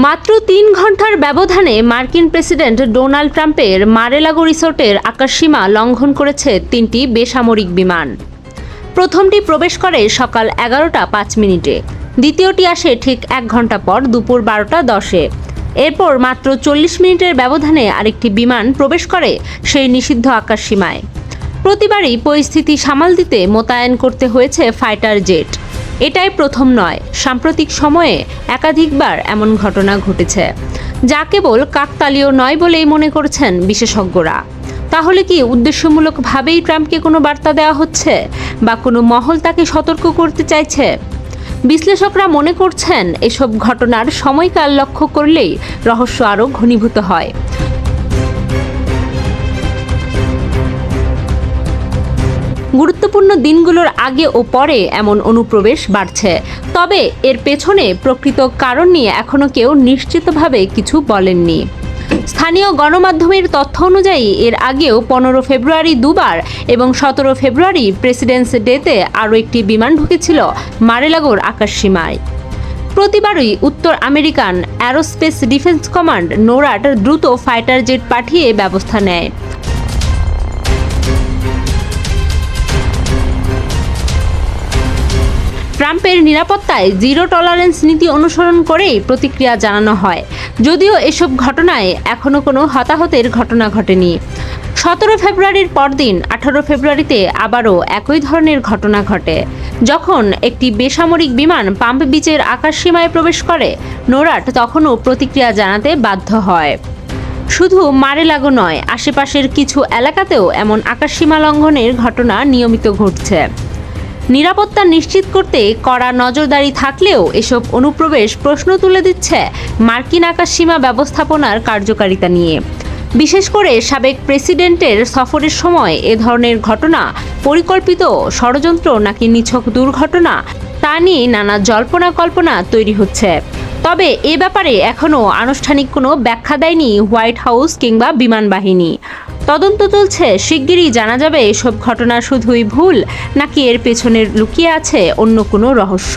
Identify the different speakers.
Speaker 1: মাত্র তিন ঘণ্টার ব্যবধানে মার্কিন প্রেসিডেন্ট ডোনাল্ড ট্রাম্পের মারেলাগো রিসোর্টের আকাশসীমা লঙ্ঘন করেছে তিনটি বেসামরিক বিমান। প্রথমটি প্রবেশ করে সকাল এগারোটা পাঁচ মিনিটে, দ্বিতীয়টি আসে ঠিক এক ঘণ্টা পর দুপুর বারোটা দশে। এরপর মাত্র চল্লিশ মিনিটের ব্যবধানে আরেকটি বিমান প্রবেশ করে সেই নিষিদ্ধ আকাশসীমায়। প্রতিবারই পরিস্থিতি সামাল দিতে মোতায়েন করতে হয়েছে ফাইটার জেট। এটাই প্রথম নয়। সাম্প্রতিক সময়ে একাধিকবার এমন ঘটনা ঘটেছে। যা কেবল কাকতালীয় নয় বলেই মনে করছেন বিশেষজ্ঞরা। তাহলে কি উদ্দেশ্যমূলকভাবেই ট্রাম্পকে কোনো বার্তা দেওয়া হচ্ছে? বা কোনো মহল তাকে সতর্ক করতে চাইছে? বিশ্লেষকরা মনে করছেন এসব ঘটনার সময়কাল লক্ষ্য করলেই রহস্য আরও ঘনীভূত হয়। গুরুত্বপূর্ণ দিনগুলোর আগে ও পরে এমন অনুপ্রবেশ বাড়ছে। তবে এর পেছনে প্রকৃত কারণ নিয়ে এখনও কেউ নিশ্চিতভাবে কিছু বলেননি। স্থানীয় গণমাধ্যমের তথ্য অনুযায়ী, এর আগেও পনেরো ফেব্রুয়ারি দুবার এবং সতেরো ফেব্রুয়ারি প্রেসিডেন্টস ডেতে আরও একটি বিমান ঢুকেছিল মারেলাগোর আকাশসীমায়। প্রতিবারই উত্তর American aerospace defence command NORAD দ্রুত ফাইটার জেট পাঠিয়ে ব্যবস্থা নেয়। ট্রাম্পের নিরাপত্তায় জিরো টলারেন্স নীতি অনুসরণ করেই প্রতিক্রিয়া জানানো হয়। যদিও এসব ঘটনায় এখনও কোনো হতাহতের ঘটনা ঘটেনি। সতেরো ফেব্রুয়ারির পরদিন আঠারো ফেব্রুয়ারিতে আবারও একই ধরনের ঘটনা ঘটে। যখন একটি বেসামরিক বিমান পাম্প বিচের আকাশসীমায় প্রবেশ করে, নোরাট তখনও প্রতিক্রিয়া জানাতে বাধ্য হয়। শুধু মারেলাগো নয়, আশেপাশের কিছু এলাকাতেও এমন আকাশসীমা লঙ্ঘনের ঘটনা নিয়মিত ঘটছে। নিরাপত্তা নিশ্চিত করতে কড়া নজরদারি থাকলেও এসব অনুপ্রবেশ প্রশ্ন তুলে দিচ্ছে মার্কিন আকাশ সীমা ব্যবস্থাপনার কার্যকারিতা নিয়ে। বিশেষ করে সাবেক প্রেসিডেন্টের সফরের সময় এ ধরনের ঘটনা, পরিকল্পিত ষড়যন্ত্র নাকি নিছক দুর্ঘটনা, তা নিয়ে নানা জল্পনা কল্পনা তৈরি হচ্ছে। তবে এ ব্যাপারে এখনও আনুষ্ঠানিক কোনো ব্যাখ্যা দেয়নি হোয়াইট হাউস কিংবা বিমান বাহিনী। তদন্ত চলছে, শিগগিরই জানা যাবে এসব ঘটনা শুধুই ভুল নাকি এর পেছনের লুকিয়ে আছে অন্য কোনো রহস্য।